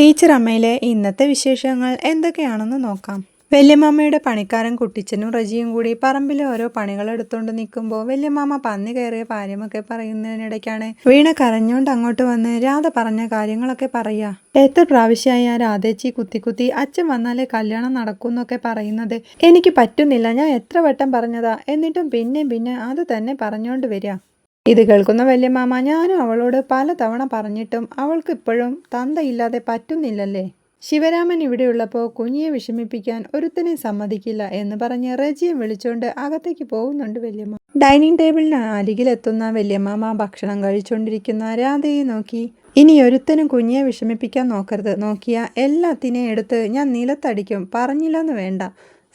Teacher അമ്മയിലെ ഇന്നത്തെ വിശേഷങ്ങൾ എന്തൊക്കെയാണെന്ന് നോക്കാം. വല്യമാമയുടെ പണിക്കാരൻ കുട്ടിച്ചനും റജിയും കൂടി പറമ്പിലെ ഓരോ പണികൾ എടുത്തുകൊണ്ട് നിൽക്കുമ്പോൾ വല്യമാമ പന്നി കയറിയ കാര്യമൊക്കെ പറയുന്നതിനിടയ്ക്കാണ് വീണ കരഞ്ഞുകൊണ്ട് അങ്ങോട്ട് വന്ന് രാധ പറഞ്ഞ കാര്യങ്ങളൊക്കെ പറയാ എത്ര പ്രാവശ്യമായി ആ രാധേച്ചി കുത്തി കുത്തി അച്ഛൻ വന്നാലേ കല്യാണം നടക്കൂന്നൊക്കെ പറയുന്നത് എനിക്ക് പറ്റുന്നില്ല ഞാൻ എത്ര വട്ടം പറഞ്ഞതാ? എന്നിട്ടും പിന്നെ പിന്നെ അത് തന്നെ പറഞ്ഞുകൊണ്ട് വരിക. ഇത് കേൾക്കുന്ന വല്യമാമ ഞാനും അവളോട് പലതവണ പറഞ്ഞിട്ടും അവൾക്ക് ഇപ്പോഴും തന്തയില്ലാതെ പറ്റുന്നില്ലല്ലേ? ശിവരാമൻ ഇവിടെയുള്ളപ്പോൾ കുഞ്ഞിയെ വിഷമിപ്പിക്കാൻ ഒരുത്തനെ സമ്മതിക്കില്ല എന്ന് പറഞ്ഞ് റജിയെ വിളിച്ചുകൊണ്ട് അകത്തേക്ക് പോകുന്നുണ്ട് വല്യമ്മ. ഡൈനിങ് ടേബിളിന് അരികിലെത്തുന്ന വല്യമ്മാമ ഭക്ഷണം കഴിച്ചുകൊണ്ടിരിക്കുന്ന രാധയെ നോക്കി. ഇനി ഒരുത്തനും കുഞ്ഞിയെ വിഷമിപ്പിക്കാൻ നോക്കരുത്. നോക്കിയ എല്ലാത്തിനെയും എടുത്ത് ഞാൻ നിലത്തടിക്കും. പറഞ്ഞില്ലെന്ന് വേണ്ട.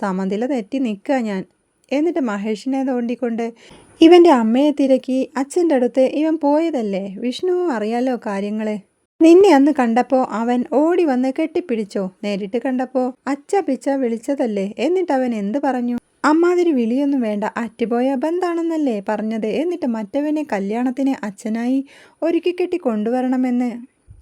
സമനില തെറ്റി നിൽക്കുക ഞാൻ. എന്നിട്ട് മഹേഷിനെ തോണ്ടിക്കൊണ്ട് ഇവന്റെ അമ്മയെ തിരക്കി അച്ഛന്റെ അടുത്ത് ഇവൻ പോയതല്ലേ? വിഷ്ണുവും അറിയാലോ കാര്യങ്ങൾ നിന്നെ അന്ന് കണ്ടപ്പോൾ അവൻ ഓടി വന്ന് കെട്ടിപ്പിടിച്ചോ? നേരിട്ട് കണ്ടപ്പോ അച്ഛ പിച്ച വിളിച്ചതല്ലേ? എന്നിട്ട് അവൻ എന്ത് പറഞ്ഞു? അമ്മാതിരി വിളിയൊന്നും വേണ്ട അറ്റുപോയ ബന്ധാണെന്നല്ലേ പറഞ്ഞത്. എന്നിട്ട് മറ്റവനെ കല്യാണത്തിന് അച്ഛനായി ഒരുക്കി കെട്ടി കൊണ്ടുവരണമെന്ന്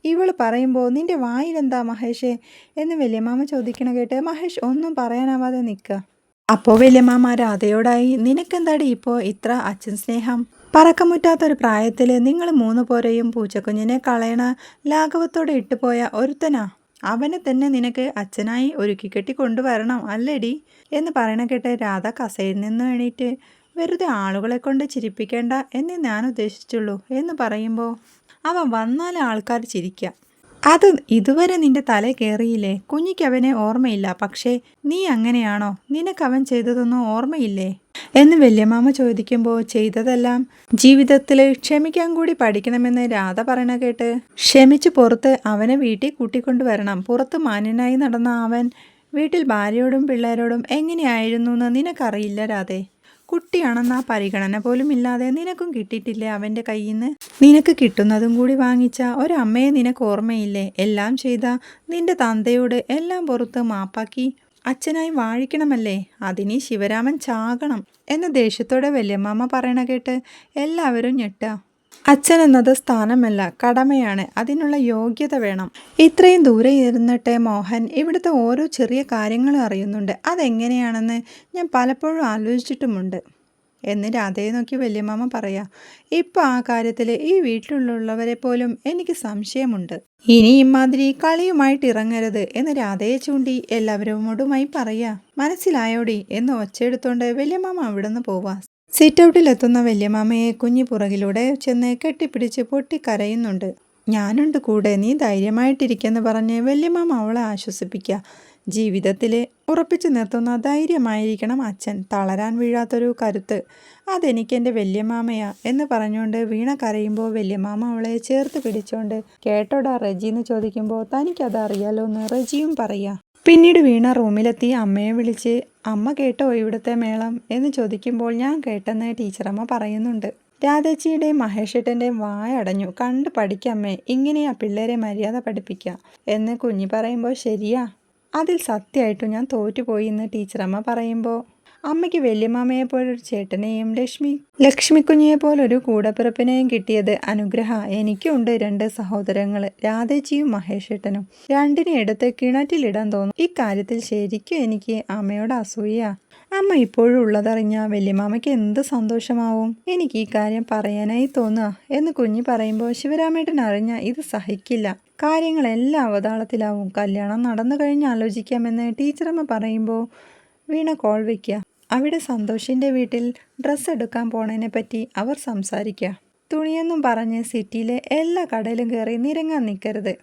ഇവൾ പറയുമ്പോൾ നിന്റെ വായിലെന്താ മഹേഷേ? എന്ന് വലിയമാമ ചോദിക്കണ കേട്ട് മഹേഷ് ഒന്നും പറയാനാവാതെ നിൽക്കുക അപ്പോൾ വല്യമാമ രാധയോടായി നിനക്കെന്താടി ഇപ്പോൾ ഇത്ര അച്ഛൻ സ്നേഹം? പറക്കമുറ്റാത്തൊരു പ്രായത്തിൽ നിങ്ങൾ മൂന്ന് പോരെയും പൂച്ചക്കുഞ്ഞിനെ കളയണ ലാഘവത്തോടെ ഇട്ടുപോയ ഒരുത്തനാ? അവനെ തന്നെ നിനക്ക് അച്ഛനായി ഒരുക്കി കെട്ടി കൊണ്ടുവരണം അല്ലേടി? എന്ന് പറയണ കേട്ട് രാധ കസയിൽ നിന്ന് എണീറ്റ് വെറുതെ ആളുകളെ കൊണ്ട് ചിരിപ്പിക്കേണ്ട എന്നേ ഞാൻ ഉദ്ദേശിച്ചുള്ളൂ എന്ന് പറയുമ്പോൾ അവൻ വന്നാൽ ആൾക്കാർ ചിരിക്കാം. അത് ഇതുവരെ നിന്റെ തല കയറിയില്ലേ കുഞ്ഞിക്കവനെ ഓർമ്മയില്ല. പക്ഷേ നീ അങ്ങനെയാണോ? നിനക്കവൻ ചെയ്തതൊന്നും ഓർമ്മയില്ലേ? എന്ന് വല്യമാമ ചോദിക്കുമ്പോൾ ചെയ്തതെല്ലാം ജീവിതത്തിൽ ക്ഷമിക്കാൻ കൂടി പഠിക്കണമെന്ന് രാധ പറയണ കേട്ട് ക്ഷമിച്ച് പുറത്ത് അവനെ വീട്ടിൽ കൂട്ടിക്കൊണ്ടുവരണം. പുറത്ത് മാന്യനായി നടന്ന അവൻ വീട്ടിൽ ഭാര്യയോടും പിള്ളേരോടും എങ്ങനെയായിരുന്നു എന്ന് നിനക്കറിയില്ല രാധേ. കുട്ടിയാണെന്ന പരിഗണന പോലും ഇല്ലാതെ നിനക്കും കിട്ടിയിട്ടില്ലേ അവന്റെ കയ്യിൽ നിന്ന് നിനക്ക് കിട്ടുന്നതും കൂടി വാങ്ങിച്ച ഒരമ്മയെ നിനക്ക് ഓർമ്മയില്ലേ? എല്ലാം ചെയ്ത നിന്റെ തന്തയോട് എല്ലാം പുറത്ത് മാപ്പാക്കി അച്ഛനായി വാഴിക്കണമല്ലേ? അതിനി ശിവരാമൻ ചാകണം എന്ന ദേഷ്യത്തോടെ വല്യമ്മാമ്മ പറയണ കേട്ട് എല്ലാവരും ഞെട്ടുക. അച്ഛൻ എന്നത് സ്ഥാനമല്ല കടമയാണ്. അതിനുള്ള യോഗ്യത വേണം. ഇത്രയും ദൂരെ ഇരുന്നിട്ട് മോഹൻ ഇവിടുത്തെ ഓരോ ചെറിയ കാര്യങ്ങളും അറിയുന്നുണ്ട്. അതെങ്ങനെയാണെന്ന് ഞാൻ പലപ്പോഴും ആലോചിച്ചിട്ടുമുണ്ട്. എന്ന് രാധയെ നോക്കി വല്യമാമ പറയാ ഇപ്പോൾ ആ കാര്യത്തിൽ ഈ വീട്ടിലുള്ളവരെ പോലും എനിക്ക് സംശയമുണ്ട്. ഇനി ഇമാതിരി കളിയുമായിട്ട് ഇറങ്ങരുത് എന്ന് രാധയെ ചൂണ്ടി എല്ലാവരോടുമായി പറയാ മനസ്സിലായോടി എന്ന് ഒച്ചയെടുത്തോണ്ട് വല്യമാമ അവിടെ നിന്ന് പോവാ. സിറ്റ് ഔട്ടിലെത്തുന്ന വല്യമാമയെ കുഞ്ഞി പുറകിലൂടെ ചെന്ന് കെട്ടിപ്പിടിച്ച് പൊട്ടിക്കരയുന്നുണ്ട്. ഞാനുണ്ട് കൂടെ നീ ധൈര്യമായിട്ടിരിക്കെന്ന് പറഞ്ഞ് വല്യമാമ അവളെ ആശ്വസിപ്പിക്കുക. ജീവിതത്തിലെ ഉറപ്പിച്ചു നിർത്തുന്ന ധൈര്യമായിരിക്കണം അച്ഛൻ. തളരാൻ വീഴാത്തൊരു കരുത്ത്. അതെനിക്കെന്റെ വല്യമാമയാ എന്ന് പറഞ്ഞുകൊണ്ട് വീണ കരയുമ്പോൾ വല്യമാമ അവളെ ചേർത്ത് പിടിച്ചുകൊണ്ട് കേട്ടോടാ റജി എന്ന് ചോദിക്കുമ്പോൾ തനിക്കത് അറിയാലോ എന്ന് റജിയും പറയാ. പിന്നീട് വീണ റൂമിലെത്തി അമ്മയെ വിളിച്ച് അമ്മ കേട്ടോ ഇവിടുത്തെ മേളം? എന്ന് ചോദിക്കുമ്പോൾ ഞാൻ കേട്ടെന്ന് ടീച്ചറമ്മ പറയുന്നുണ്ട്. രാധേച്ചിയുടെയും മഹേഷേട്ടന്റെയും വായടഞ്ഞു കണ്ട് പഠിക്കമ്മേ ഇങ്ങനെയാ പിള്ളേരെ മര്യാദ പഠിപ്പിക്കുക എന്ന് കുഞ്ഞി പറയുമ്പോൾ ശരിയാ. അതിൽ സത്യമായിട്ടും ഞാൻ തോറ്റുപോയി എന്ന് ടീച്ചറമ്മ പറയുമ്പോൾ അമ്മയ്ക്ക് വല്യമാമയെ പോലൊരു ചേട്ടനെയും ലക്ഷ്മി ലക്ഷ്മിക്കുഞ്ഞിയെ പോലൊരു കൂടപ്പിറപ്പിനെയും കിട്ടിയത് അനുഗ്രഹ. എനിക്കുണ്ട് രണ്ട് സഹോദരങ്ങൾ രാധേച്ചിയും മഹേഷേട്ടനും. രണ്ടിനെ എടുത്ത് കിണറ്റിലിടാൻ തോന്നും. ഇക്കാര്യത്തിൽ ശരിക്കും എനിക്ക് അമ്മയോട് അസൂയ. അമ്മ ഇപ്പോഴും ഉള്ളതറിഞ്ഞ വല്യമാമയ്ക്ക് എന്ത് സന്തോഷമാവും? എനിക്ക് ഈ കാര്യം പറയാനായി തോന്നുക എന്ന് കുഞ്ഞി പറയുമ്പോൾ ശിവരാമേട്ടൻ അറിഞ്ഞ ഇത് സഹിക്കില്ല. കാര്യങ്ങളെല്ലാം അവതാളത്തിലാവും. കല്യാണം നടന്നു കഴിഞ്ഞ് ആലോചിക്കാമെന്ന് ടീച്ചറമ്മ പറയുമ്പോൾ വീണ കോൾ വയ്ക്കുക അവിടെ സന്തോഷിന്റെ വീട്ടിൽ ഡ്രസ്സ് എടുക്കാൻ പോണതിനെ പറ്റി അവർ സംസാരിക്കുക തുണിയെന്നും പറഞ്ഞ് സിറ്റിയിലെ എല്ലാ കടയിലും കയറി നിരങ്ങാൻ നിൽക്കരുത്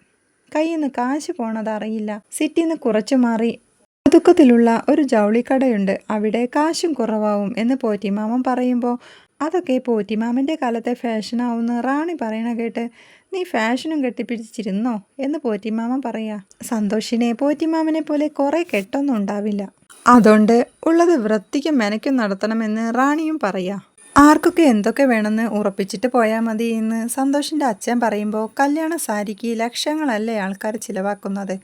കയ്യിൽ നിന്ന് കാശ് പോണതറിയില്ല സിറ്റിയിൽ നിന്ന് കുറച്ചു മാറി ഒതുക്കത്തിലുള്ള ഒരു ജൗളിക്കടയുണ്ട്. അവിടെ കാശും കുറവാവും എന്ന് പോറ്റിമാമൻ പറയുമ്പോൾ അതൊക്കെ പോറ്റിമാമന്റെ കാലത്തെ ഫാഷനാവുന്ന റാണി പറയണ കേട്ട് നീ ഫാഷനും കെട്ടിപ്പിടിച്ചിരുന്നോ? എന്ന് പോറ്റിമാമൻ പറയാ. സന്തോഷിനെ പോറ്റിമാമനെ പോലെ കുറേ കെട്ടൊന്നും ഉണ്ടാവില്ല. അതുകൊണ്ട് ഉള്ളത് വൃത്തിക്കും മെനയ്ക്കും നടത്തണമെന്ന് റാണിയും പറയാ. ആർക്കൊക്കെ എന്തൊക്കെ വേണമെന്ന് ഉറപ്പിച്ചിട്ട് പോയാൽ മതി എന്ന് സന്തോഷിന്റെ അച്ഛൻ പറയുമ്പോൾ കല്യാണ സാരിക്ക് ലക്ഷങ്ങളല്ലേ ആൾക്കാർ ചിലവാക്കുന്നത്.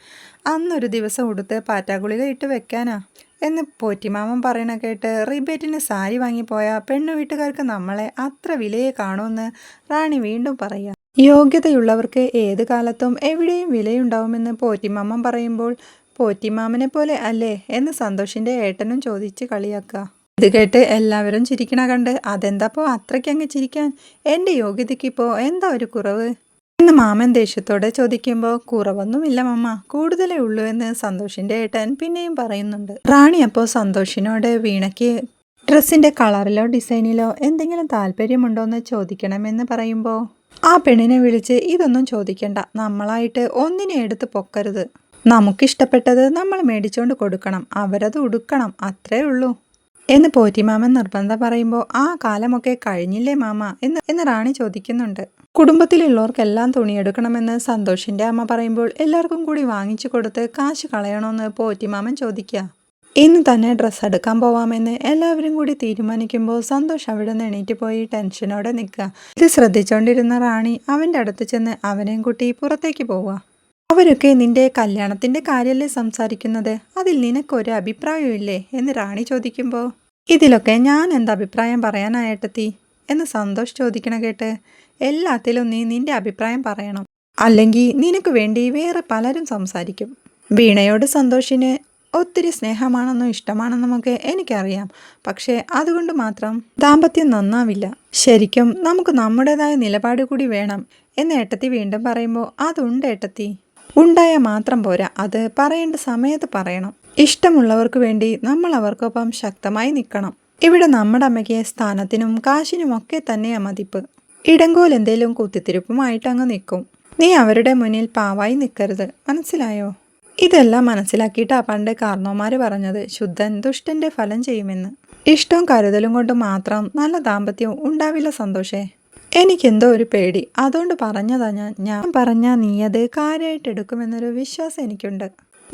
അന്നൊരു ദിവസം ഉടുത്ത് പാറ്റാഗുളിക ഇട്ട് വെക്കാനാ. എന്ന് പോറ്റിമാമൻ പറയണ കേട്ട് റിബേറ്റിന് സാരി വാങ്ങിപ്പോയ പെണ്ണു വീട്ടുകാർക്ക് നമ്മളെ അത്ര വിലയെ കാണുമെന്ന് റാണി വീണ്ടും പറയാം. യോഗ്യതയുള്ളവർക്ക് ഏത് കാലത്തും എവിടെയും വിലയുണ്ടാവുമെന്ന് പോറ്റിമാമൻ പറയുമ്പോൾ പോറ്റിമാമനെ പോലെ അല്ലേ? എന്ന് സന്തോഷിന്റെ ഏട്ടനും ചോദിച്ച് കളിയാക്കുക. ഇത് കേട്ട് എല്ലാവരും ചിരിക്കണ കണ്ട് അതെന്താപ്പോ അത്രയ്ക്കങ്ങ് ചിരിക്കാൻ? എന്റെ യോഗ്യതയ്ക്കിപ്പോ എന്താ ഒരു കുറവ്? എന്ന് മാമൻ ദേഷ്യത്തോടെ ചോദിക്കുമ്പോൾ കുറവൊന്നുമില്ല മമ്മ കൂടുതലേ ഉള്ളൂ എന്ന് സന്തോഷിന്റെ ഏട്ടൻ പിന്നെയും പറയുന്നുണ്ട്. റാണി അപ്പോൾ സന്തോഷിനോട് വീണയ്ക്ക് ഡ്രസ്സിന്റെ കളറിലോ ഡിസൈനിലോ എന്തെങ്കിലും താല്പര്യമുണ്ടോ എന്ന് ചോദിക്കണമെന്ന് പറയുമ്പോൾ ആ പെണ്ണിനെ വിളിച്ച് ഇതൊന്നും ചോദിക്കണ്ട. നമ്മളായിട്ട് ഒന്നിനെ എടുത്ത് പൊക്കരുത്. നമുക്കിഷ്ടപ്പെട്ടത് നമ്മൾ മേടിച്ചോണ്ട് കൊടുക്കണം. അവരത് ഉടുക്കണം. അത്രേ ഉള്ളൂ. എന്ന് പോറ്റിമാമൻ നിർബന്ധം പറയുമ്പോൾ ആ കാലമൊക്കെ കഴിഞ്ഞില്ലേ മാമ? എന്ന് എന്ന് റാണി ചോദിക്കുന്നുണ്ട്. കുടുംബത്തിലുള്ളവർക്കെല്ലാം തുണിയെടുക്കണമെന്ന് സന്തോഷിന്റെ അമ്മ പറയുമ്പോൾ എല്ലാവർക്കും കൂടി വാങ്ങിച്ചു കൊടുത്ത് കാശ് കളയണമെന്ന് പോറ്റിമാമൻ ചോദിക്കുക ഇന്ന് തന്നെ ഡ്രസ്സ് എടുക്കാൻ പോവാമെന്ന് എല്ലാവരും കൂടി തീരുമാനിക്കുമ്പോൾ സന്തോഷ് അവിടെ നിന്ന് എണീറ്റ് പോയി ടെൻഷനോടെ നിൽക്കുക. ഇത് ശ്രദ്ധിച്ചുകൊണ്ടിരുന്ന റാണി അവന്റെ അടുത്ത് ചെന്ന് അവനെയും കൂട്ടി പുറത്തേക്ക് പോവുക. അവരൊക്കെ നിന്റെ കല്യാണത്തിന്റെ കാര്യമല്ലേ സംസാരിക്കുന്നത്? അതിൽ നിനക്കൊരു അഭിപ്രായമില്ലേ എന്ന് റാണി ചോദിക്കുമ്പോൾ ഇതിലൊക്കെ ഞാൻ എന്താ അഭിപ്രായം പറയാനായിട്ടെത്തി? എന്ന് സന്തോഷ് ചോദിക്കണ കേട്ട് എല്ലാത്തിലും നീ നിന്റെ അഭിപ്രായം പറയണം. അല്ലെങ്കിൽ നിനക്ക് വേണ്ടി വേറെ പലരും സംസാരിക്കും. വീണയോട് സന്തോഷിന് ഒത്തിരി സ്നേഹമാണെന്നും ഇഷ്ടമാണെന്നും നമുക്ക് എനിക്കറിയാം. പക്ഷേ അതുകൊണ്ട് മാത്രം ദാമ്പത്യം നന്നാവില്ല. ശരിക്കും നമുക്ക് നമ്മുടേതായ നിലപാട് കൂടി വേണം. എന്ന് ഏട്ടത്തി വീണ്ടും പറയുമ്പോൾ അതുണ്ട് ഏട്ടത്തി. ഉണ്ടായ മാത്രം പോരാ. അത് പറയേണ്ട സമയത്ത് പറയണം. ഇഷ്ടമുള്ളവർക്ക് വേണ്ടി നമ്മൾ അവർക്കൊപ്പം ശക്തമായി നിൽക്കണം. ഇവിടെ നമ്മുടെ അമ്മയ്ക്ക് സ്ഥാനത്തിനും കാശിനും ഒക്കെ തന്നെയാ മതിപ്പ്. ഇടങ്കോൽ എന്തേലും കുത്തിത്തിരിപ്പുമായിട്ട് അങ്ങ് നിൽക്കും. നീ അവരുടെ മുന്നിൽ പാവായി നിൽക്കരുത്. മനസ്സിലായോ? ഇതെല്ലാം മനസ്സിലാക്കിയിട്ടാ പണ്ട് കാർണോമാർ പറഞ്ഞത് ശുദ്ധൻ ദുഷ്ടന്റെ ഫലം ചെയ്യുമെന്ന്. ഇഷ്ടവും കരുതലും കൊണ്ട് മാത്രം നല്ല ദാമ്പത്യവും ഉണ്ടാവില്ല സന്തോഷേ. എനിക്കെന്തോ ഒരു പേടി. അതുകൊണ്ട് പറഞ്ഞതാ ഞാൻ. ഞാൻ പറഞ്ഞ നീ അത് കാര്യമായിട്ട് എടുക്കുമെന്നൊരു വിശ്വാസം എനിക്കുണ്ട്.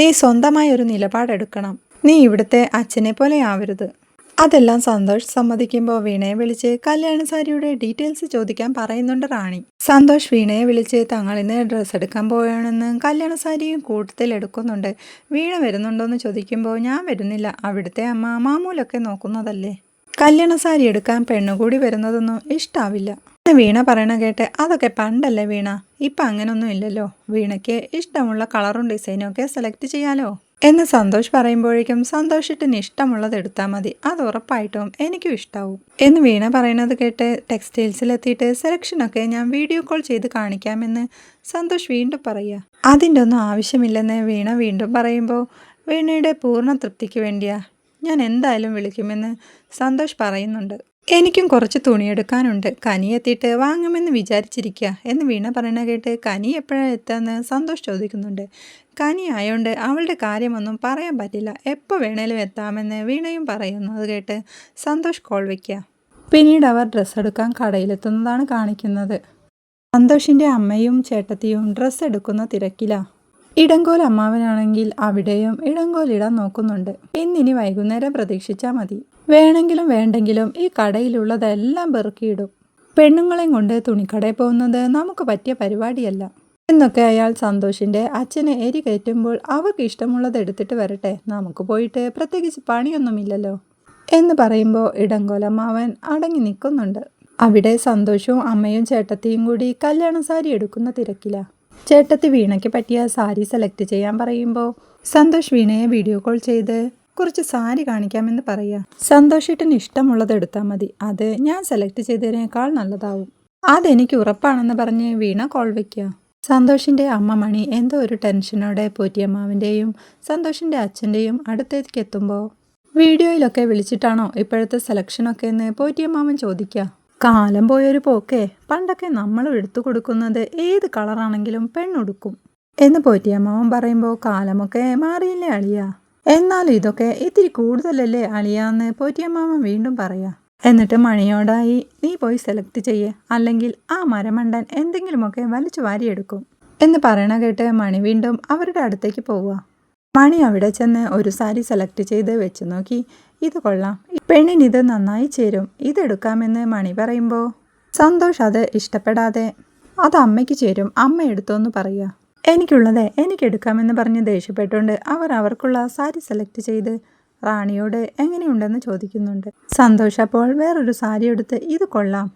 നീ സ്വന്തമായി ഒരു നിലപാടെടുക്കണം. നീ ഇവിടുത്തെ അച്ഛനെ പോലെ ആവരുത്. അതെല്ലാം സന്തോഷ് സമ്മതിക്കുമ്പോൾ വീണയെ വിളിച്ച് കല്യാണ സാരിയുടെ ഡീറ്റെയിൽസ് ചോദിക്കാൻ പറയുന്നുണ്ട് റാണി. സന്തോഷ് വീണയെ വിളിച്ച് തങ്ങൾ ഇന്ന് ഡ്രസ്സ് എടുക്കാൻ പോവുകയാണെന്ന് കല്യാണ സാരിയും കൂട്ടത്തിൽ എടുക്കുന്നുണ്ട്. വീണ വരുന്നുണ്ടോയെന്ന് ചോദിക്കുമ്പോൾ ഞാൻ വരുന്നില്ല. അവിടുത്തെ അമ്മ മാമൂലൊക്കെ നോക്കുന്നതല്ലേ? കല്യാണ സാരി എടുക്കാൻ പെണ്ണുകൂടി വരുന്നതൊന്നും ഇഷ്ടാവില്ല. വീണ പറയണ കേട്ട് അതൊക്കെ പണ്ടല്ലേ വീണ? ഇപ്പം അങ്ങനൊന്നും ഇല്ലല്ലോ. വീണയ്ക്ക് ഇഷ്ടമുള്ള കളറും ഡിസൈനും ഒക്കെ സെലക്ട് ചെയ്യാലോ? എന്ന് സന്തോഷ് പറയുമ്പോഴേക്കും സന്തോഷിട്ടിന് ഇഷ്ടമുള്ളത് എടുത്താൽ മതി. അത് ഉറപ്പായിട്ടും എനിക്കും ഇഷ്ടാവും. എന്ന് വീണ പറയുന്നത് കേട്ട് ടെക്സ്റ്റൈൽസിലെത്തിയിട്ട് സെലക്ഷനൊക്കെ ഞാൻ വീഡിയോ കോൾ ചെയ്ത് കാണിക്കാമെന്ന് സന്തോഷ് വീണ്ടും പറയുക അതിന്റെ ഒന്നും ആവശ്യമില്ലെന്ന് വീണ വീണ്ടും പറയുമ്പോൾ വീണയുടെ പൂർണ തൃപ്തിക്ക് വേണ്ടിയാ. ഞാൻ എന്തായാലും വിളിക്കുമെന്ന് സന്തോഷ് പറയുന്നുണ്ട്. എനിക്കും കുറച്ച് തുണിയെടുക്കാനുണ്ട്. കനി എത്തിയിട്ട് വാങ്ങുമെന്ന് വിചാരിച്ചിരിക്കുക എന്ന് വീണ പറയണ കേട്ട് കനി എപ്പോഴാണ് എത്താന്ന് സന്തോഷ് ചോദിക്കുന്നുണ്ട്. കനി ആയതുകൊണ്ട് അവളുടെ കാര്യമൊന്നും പറയാൻ പറ്റില്ല. എപ്പോൾ വേണേലും എത്താമെന്ന് വീണയും പറയുന്നു. അത് കേട്ട് സന്തോഷ് കോൾ വയ്ക്കുക പിന്നീട് അവർ ഡ്രസ്സ് എടുക്കാൻ കടയിലെത്തുന്നതാണ് കാണിക്കുന്നത്. സന്തോഷിന്റെ അമ്മയും ചേട്ടത്തിയും ഡ്രസ്സ് എടുക്കുന്ന തിരക്കിലാണ് ഇടങ്കോൽ അമ്മാവനാണെങ്കിൽ അവിടെയും ഇടങ്കോലിടാൻ നോക്കുന്നുണ്ട്. ഇന്നിനി വൈകുന്നേരം പ്രതീക്ഷിച്ചാൽ മതി. വേണമെങ്കിലും വേണ്ടെങ്കിലും ഈ കടയിലുള്ളതെല്ലാം പെറുക്കിയിടും. പെണ്ണുങ്ങളെയും കൊണ്ട് തുണിക്കടയിൽ പോകുന്നത് നമുക്ക് പറ്റിയ പരിപാടിയല്ല. എന്നൊക്കെ അയാൾ സന്തോഷിന്റെ അച്ഛനെ എരി കയറ്റുമ്പോൾ അവർക്ക് ഇഷ്ടമുള്ളത് എടുത്തിട്ട് വരട്ടെ നമുക്ക് പോയിട്ട് പ്രത്യേകിച്ച് പണിയൊന്നുമില്ലല്ലോ എന്ന് പറയുമ്പോൾ ഇടങ്കോലമ്മാവൻ അടങ്ങി നിൽക്കുന്നുണ്ട്. അവിടെ സന്തോഷവും അമ്മയും ചേട്ടത്തിയും കൂടി കല്യാണ സാരി എടുക്കുന്ന തിരക്കില. ചേട്ടത്തി വീണയ്ക്ക് പറ്റിയ സാരി സെലക്ട് ചെയ്യാൻ പറയുമ്പോൾ സന്തോഷ് വീണയെ വീഡിയോ കോൾ ചെയ്ത് കുറച്ച് സാരി കാണിക്കാമെന്ന് പറയാ. സന്തോഷേട്ടന് ഇഷ്ടമുള്ളത് എടുത്താൽ മതി. അത് ഞാൻ സെലക്ട് ചെയ്തതിനേക്കാൾ നല്ലതാവും. അതെനിക്ക് ഉറപ്പാണെന്ന് പറഞ്ഞ് വീണ കോൾ വയ്ക്കുക സന്തോഷിന്റെ അമ്മ മണി എന്തോ ഒരു ടെൻഷനോടെ പോറ്റിയമ്മാവിന്റെയും സന്തോഷിന്റെ അച്ഛന്റെയും അടുത്തേക്ക് എത്തുമ്പോൾ വീഡിയോയിലൊക്കെ വിളിച്ചിട്ടാണോ ഇപ്പോഴത്തെ സെലക്ഷനൊക്കെ എന്ന് പോറ്റിയമ്മാവൻ ചോദിക്കുക കാലം പോയൊരു പോക്കേ. പണ്ടൊക്കെ നമ്മൾ എടുത്തു കൊടുക്കുന്നത് ഏത് കളറാണെങ്കിലും പെണ്ണുടുക്കും. എന്ന് പോറ്റിയമ്മാവൻ പറയുമ്പോൾ കാലമൊക്കെ മാറിയില്ലേ അളിയ. എന്നാൽ ഇതൊക്കെ ഇത്തിരി കൂടുതലല്ലേ അളിയാന്ന് പോറ്റിയമ്മാമ വീണ്ടും പറയാ. എന്നിട്ട് മണിയോടായി നീ പോയി സെലക്ട് ചെയ്യേ. അല്ലെങ്കിൽ ആ മരമണ്ടൻ എന്തെങ്കിലുമൊക്കെ വലിച്ചു വാരിയെടുക്കും. എന്ന് പറയണ കേട്ട് മണി വീണ്ടും അവരുടെ അടുത്തേക്ക് പോവുക. മണി അവിടെ ചെന്ന് ഒരു സാരി സെലക്ട് ചെയ്ത് വെച്ച് നോക്കി. ഇത് കൊള്ളാം. പെണ്ണിന് ഇത് നന്നായി ചേരും. ഇതെടുക്കാമെന്ന് മണി പറയുമ്പോൾ സന്തോഷ് അത് ഇഷ്ടപ്പെടാതെ. അത് അമ്മയ്ക്ക് ചേരും. അമ്മ എടുത്തോന്ന് പറയുക എനിക്കുള്ളത് എനിക്കെടുക്കാമെന്ന് പറഞ്ഞ് ദേഷ്യപ്പെട്ടുകൊണ്ട് അവർ അവർക്കുള്ള സാരി സെലക്ട് ചെയ്ത് റാണിയോട് എങ്ങനെയുണ്ടെന്ന് ചോദിക്കുന്നുണ്ട്. സന്തോഷ് അപ്പോൾ വേറൊരു സാരി എടുത്ത് ഇത് കൊള്ളാം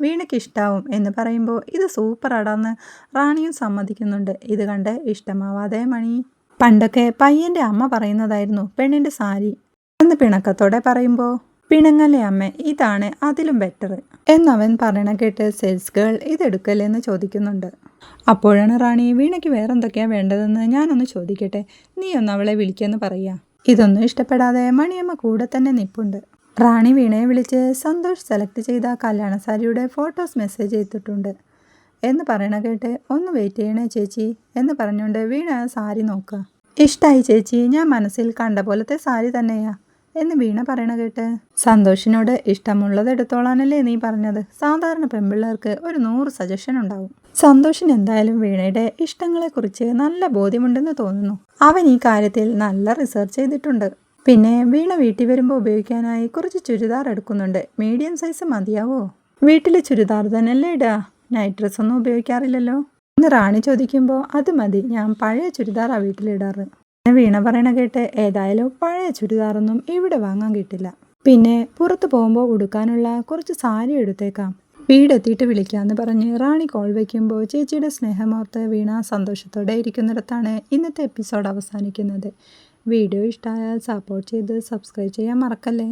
വീണയ്ക്ക് ഇഷ്ടാവും എന്ന് പറയുമ്പോൾ ഇത് സൂപ്പറാടാന്ന് റാണിയും സമ്മതിക്കുന്നുണ്ട്. ഇത് കണ്ട് ഇഷ്ടമാവാതെ മണി. പണ്ടൊക്കെ പയ്യന്റെ അമ്മ പറയുന്നതായിരുന്നു പെണ്ണിന്റെ സാരി എന്ന് പിണക്കത്തോടെ പറയുമ്പോൾ പിണങ്ങല്ലേ അമ്മ? ഇതാണ് അതിലും ബെറ്റർ എന്നവൻ പറയണ കേട്ട് സെയിൽസ് ഗേൾ ഇതെടുക്കല്ലേ എന്ന് ചോദിക്കുന്നുണ്ട്. അപ്പോഴാണ് റാണി വീണയ്ക്ക് വേറെ എന്തൊക്കെയാണ് വേണ്ടതെന്ന് ഞാനൊന്ന് ചോദിക്കട്ടെ? നീ ഒന്ന് അവളെ വിളിക്കുമെന്ന് പറയാ. ഇതൊന്നും ഇഷ്ടപ്പെടാതെ മണിയമ്മ കൂടെ തന്നെ നിപ്പുണ്ട്. റാണി വീണയെ വിളിച്ച് സന്തോഷ് സെലക്ട് ചെയ്ത കല്യാണ സാരിയുടെ ഫോട്ടോസ് മെസ്സേജ് ചെയ്തിട്ടുണ്ട് എന്ന് പറയണ കേട്ട് ഒന്ന് വെയിറ്റ് ചെയ്യണേ ചേച്ചി. എന്ന് പറഞ്ഞുകൊണ്ട് വീണ സാരി നോക്കുക ഇഷ്ടമായി ചേച്ചി ഞാൻ മനസ്സിൽ കണ്ട പോലത്തെ സാരി തന്നെയാ. എന്ന് വീണ പറയണ കേട്ട്. സന്തോഷിനോട് ഇഷ്ടമുള്ളത് എടുത്തോളാനല്ലേ നീ പറഞ്ഞത്? സാധാരണ പെൺപിള്ളേർക്ക് ഒരു നൂറ് സജഷൻ ഉണ്ടാവും. സന്തോഷിന് എന്തായാലും വീണയുടെ ഇഷ്ടങ്ങളെക്കുറിച്ച് നല്ല ബോധ്യമുണ്ടെന്ന് തോന്നുന്നു. അവൻ ഈ കാര്യത്തിൽ നല്ല റിസർച്ച് ചെയ്തിട്ടുണ്ട്. പിന്നെ വീണ വീട്ടിൽ വരുമ്പോൾ ഉപയോഗിക്കാനായി കുറച്ച് ചുരിദാർ എടുക്കുന്നുണ്ട്. മീഡിയം സൈസ് മതിയാവോ? വീട്ടിലെ ചുരിദാർ തന്നെയല്ലേ ഇടുക നൈറ്റ് ഡ്രസ് ഒന്നും ഉപയോഗിക്കാറില്ലല്ലോ? ഇന്ന് റാണി ചോദിക്കുമ്പോൾ അത് മതി ഞാൻ പഴയ ചുരിദാറാണ് വീട്ടിലിടാറ്. വീണ പറയണ കേട്ട് ഏതായാലും പഴയ ചുരിദാറൊന്നും ഇവിടെ വാങ്ങാൻ കിട്ടില്ല. പിന്നെ പുറത്തു പോകുമ്പോൾ ഉടുക്കാനുള്ള കുറച്ച് സാരി എടുത്തേക്കാം. വീടെത്തിയിട്ട് വിളിക്കാമെന്ന് പറഞ്ഞ് റാണി കോൾ വയ്ക്കുമ്പോൾ ചേച്ചിയുടെ സ്നേഹമോർത്ത് വീണ സന്തോഷത്തോടെ ഇരിക്കുന്നിടത്താണ് ഇന്നത്തെ എപ്പിസോഡ് അവസാനിക്കുന്നത്. വീഡിയോ ഇഷ്ടമായാൽ സപ്പോർട്ട് ചെയ്ത് സബ്സ്ക്രൈബ് ചെയ്യാൻ മറക്കല്ലേ?